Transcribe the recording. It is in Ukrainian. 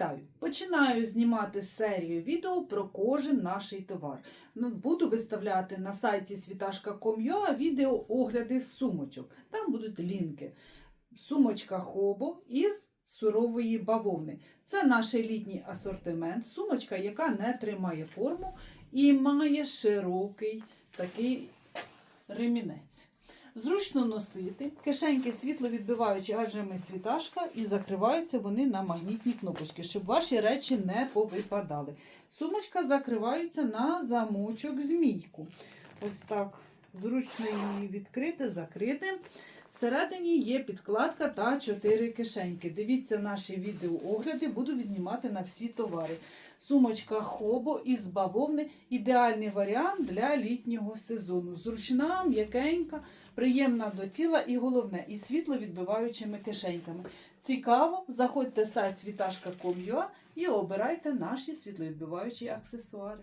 Вітаю! Починаю знімати серію відео про кожен наш товар. Ну, Буду виставляти на сайті світашка.com.ua відео огляди сумочок. Там будуть лінки. Сумочка Хобо із сурової бавовни. Це наш літній асортимент. Сумочка, яка не тримає форму і має широкий такий ремінець. Зручно носити, кишеньки світловідбиваючі, адже ми світашка, і закриваються вони на магнітні кнопочки, щоб ваші речі не повипадали. Сумочка закривається на замочок змійку. Ось так зручно її відкрити, закрити. Всередині є підкладка та 4 кишеньки. Дивіться наші відеоогляди, буду знімати на всі товари. Сумочка Хобо із бавовни ідеальний варіант для літнього сезону. Зручна, м'якенька, приємна до тіла і головне, із світловідбиваючими кишеньками. Цікаво, заходьте в сайт світашка.com.ua і обирайте наші світловідбиваючі аксесуари.